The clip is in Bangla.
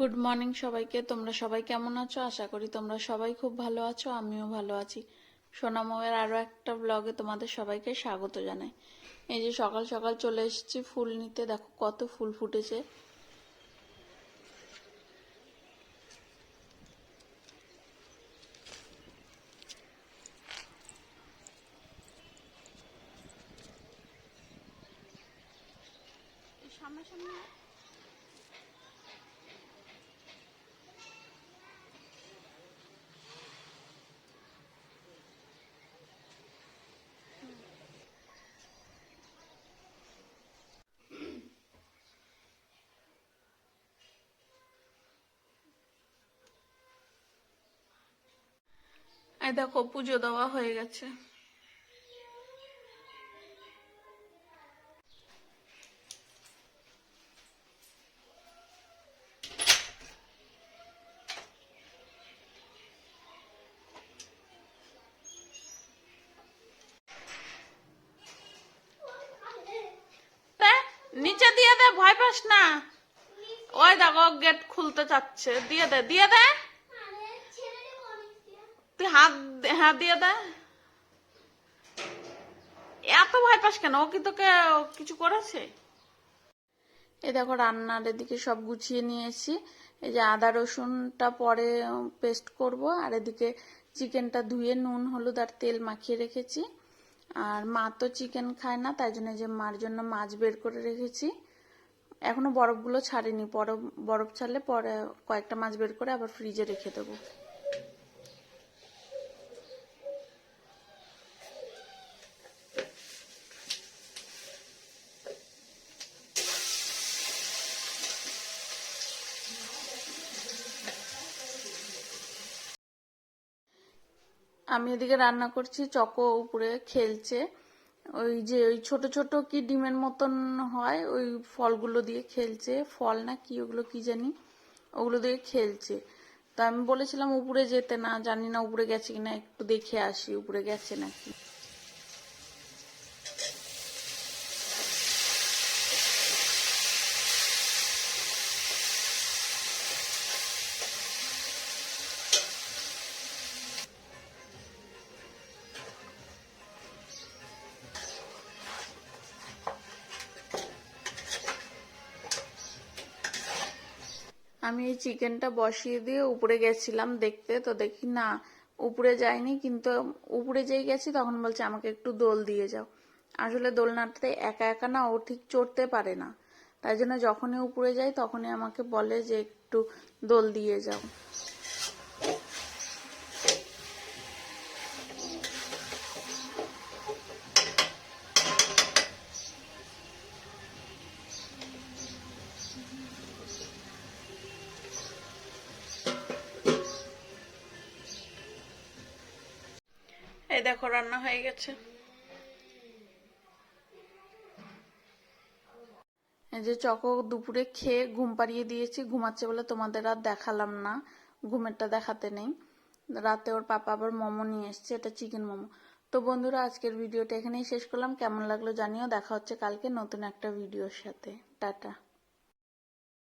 গুড মর্নিং সবাইকে। তোমরা সবাই কেমন আছো? আশা করি তোমরা সবাই খুব ভালো আছো, আমিও ভালো আছি। সোনাময়ের আরও একটা ব্লগে তোমাদের সবাইকে স্বাগত জানাই। এই যে সকাল সকাল চলে এসেছি ফুল নিতে। দেখো কত ফুল ফুটেছে। সামনে সামনে এই দেখো, পুজো দেওয়া হয়ে গেছে। নিচে দিয়ে দে, ভয় পাস না। ওই দেখো গেট খুলতে চাচ্ছে। দিয়ে দে দিয়ে দে। তুই হাত হাত দিয়ে দে। এত ভয় পাস কেন? ও কি তোকে কিছু করেছে? এ দেখো, রান্নার এদিকে সব গুছিয়ে নিয়েছি। এই যে আদা রসুনটা পরে পেস্ট করব, আর এদিকে চিকেনটা ধুয়ে নুন, হলুদ আর তেল মাখিয়ে রেখেছি। আর মা তো চিকেন খায় না, তাই জন্য যে মার জন্য মাছ বের করে রেখেছি। এখনও বরফগুলো ছাড়িনি বরফ বরফ ছাড়লে পরে কয়েকটা মাছ বের করে আবার ফ্রিজে রেখে দেবো। আমি এদিকে রান্না করছি, চকো উপরে খেলছে। ওই যে ওই ছোট ছোট কি ডিমের মতন হয়, ওই ফলগুলো দিয়ে খেলছে। ফল না কি ওগুলো কি জানি, ওগুলো দিয়ে খেলছে। তা আমি বলেছিলাম উপরে যেতে না, জানি না উপরে গেছে কিনা, একটু দেখে আসি, উপরে গেছে নাকি। আমি এই চিকেনটা বসিয়ে দিয়ে উপরে গেছিলাম দেখতে, তো দেখি না, উপরে যায়নি, কিন্তু উপরে যেই গেছি তখন বলছে আমাকে একটু দোল দিয়ে যাও। আসলে দোলনাটাতে একা একা না, ও ঠিক চড়তে পারে না। তাই জন্য যখনই উপরে যাই তখনই আমাকে বলে যে একটু দোল দিয়ে যাও। এই দেখো, রান্না হয়ে গেছে। এই যে চকো দুপুরে খেয়ে ঘুম পাড়িয়ে দিয়েছি, ঘুমাচ্ছে বলে তোমাদের আর দেখালাম না, ঘুমেরটা দেখাতে নেই। রাতে ওর পাপা আবার মোমো নিয়ে এসছে, এটা চিকেন মোমো। তো বন্ধুরা, আজকের ভিডিওটা এখানেই শেষ করলাম। কেমন লাগল জানিও, দেখা হচ্ছে কালকে নতুন একটা ভিডিওর সাথে। টাটা।